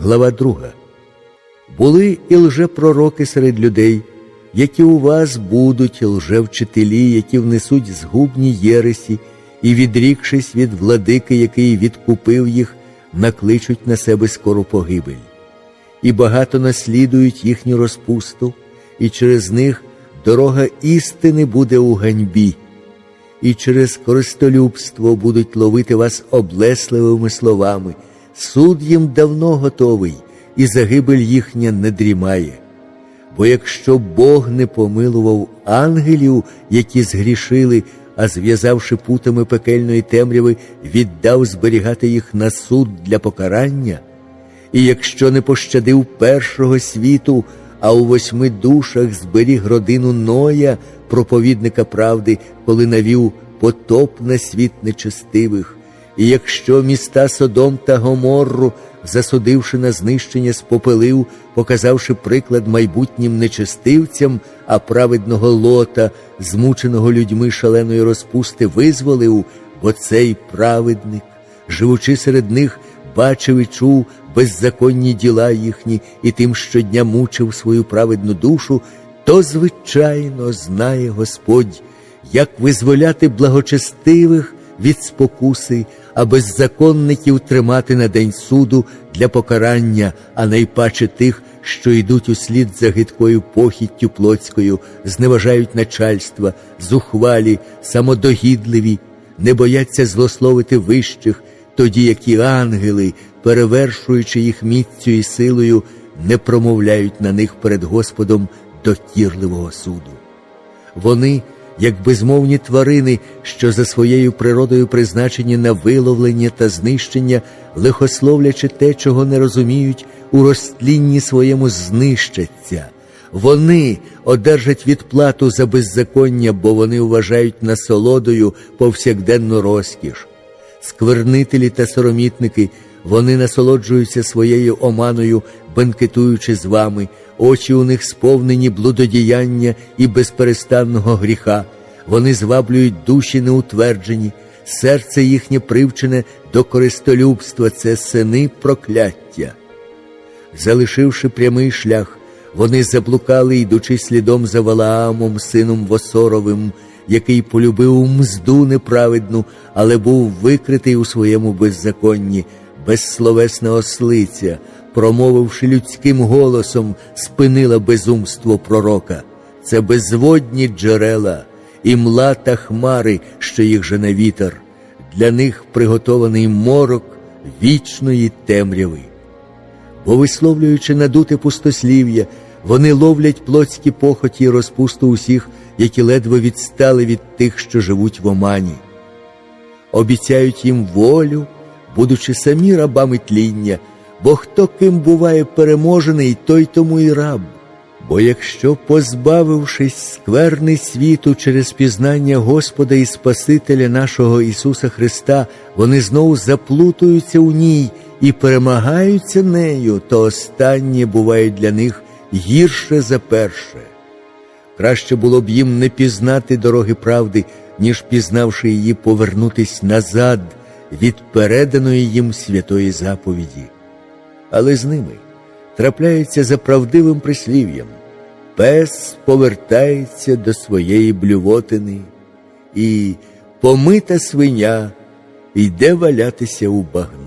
Глава 2. Були і лжепророки серед людей, які у вас будуть лжевчителі, які внесуть згубні єресі, і, відрікшись від владики, який відкупив їх, накличуть на себе скору погибель. І багато наслідують їхню розпусту, і через них дорога істини буде у ганьбі, і через користолюбство будуть ловити вас облесливими словами. Суд їм давно готовий, і загибель їхня не дрімає. Бо якщо Бог не помилував ангелів, які згрішили, а зв'язавши путами пекельної темряви, віддав зберігати їх на суд для покарання, і якщо не пощадив першого світу, а у восьми душах зберіг родину Ноя, проповідника правди, коли навів потоп на світ нечестивих, і якщо міста Содом та Гоморру, засудивши на знищення, спопелив, показавши приклад майбутнім нечестивцям, а праведного лота, змученого людьми шаленої розпусти, визволив, бо цей праведник, живучи серед них, бачив і чув беззаконні діла їхні, і тим щодня мучив свою праведну душу, то, звичайно, знає Господь, як визволяти благочестивих від спокуси, а беззаконників тримати на день суду для покарання, а найпаче тих, що йдуть услід за гидкою похіттю плотською, зневажають начальства, зухвалі, самодогідливі, не бояться злословити вищих, тоді як і ангели, перевершуючи їх міцю і силою, не промовляють на них перед Господом докірливого суду. Вони, як безмовні тварини, що за своєю природою призначені на виловлення та знищення, лихословлячи те, чого не розуміють, у розтлінні своєму знищаться. Вони одержать відплату за беззаконня, бо вони вважають насолодою повсякденну розкіш. Сквернителі та соромітники, вони насолоджуються своєю оманою, бенкетуючи з вами, очі у них сповнені блудодіяння і безперестанного гріха, вони зваблюють душі неутверджені, серце їхнє привчене до користолюбства, це сини прокляття. Залишивши прямий шлях, вони заблукали, йдучи слідом за Валаамом, сином Восоровим, який полюбив мзду неправедну, але був викритий у своєму беззаконні, безсловесна ослиця, промовивши людським голосом, спинила безумство пророка. Це безводні джерела, і мла та хмари, що їх жене вітер. Для них приготований морок вічної темряви бо, висловлюючи надуте пустослів'я, вони ловлять плотські похоті і розпусту усіх, які ледве відстали від тих, що живуть в омані, обіцяють їм волю, будучи самі рабами тління, бо хто ким буває переможений, той тому і раб. Бо якщо, позбавившись скверни світу через пізнання Господа і Спасителя нашого Ісуса Христа, вони знову заплутуються у ній і перемагаються нею, то останнє буває для них гірше за перше. Краще було б їм не пізнати дороги правди, ніж пізнавши її, повернутись назад від переданої їм святої заповіді. Але з ними трапляється за правдивим прислів'ям. Пес повертається до своєї блювотини, і помита свиня йде валятися у багно.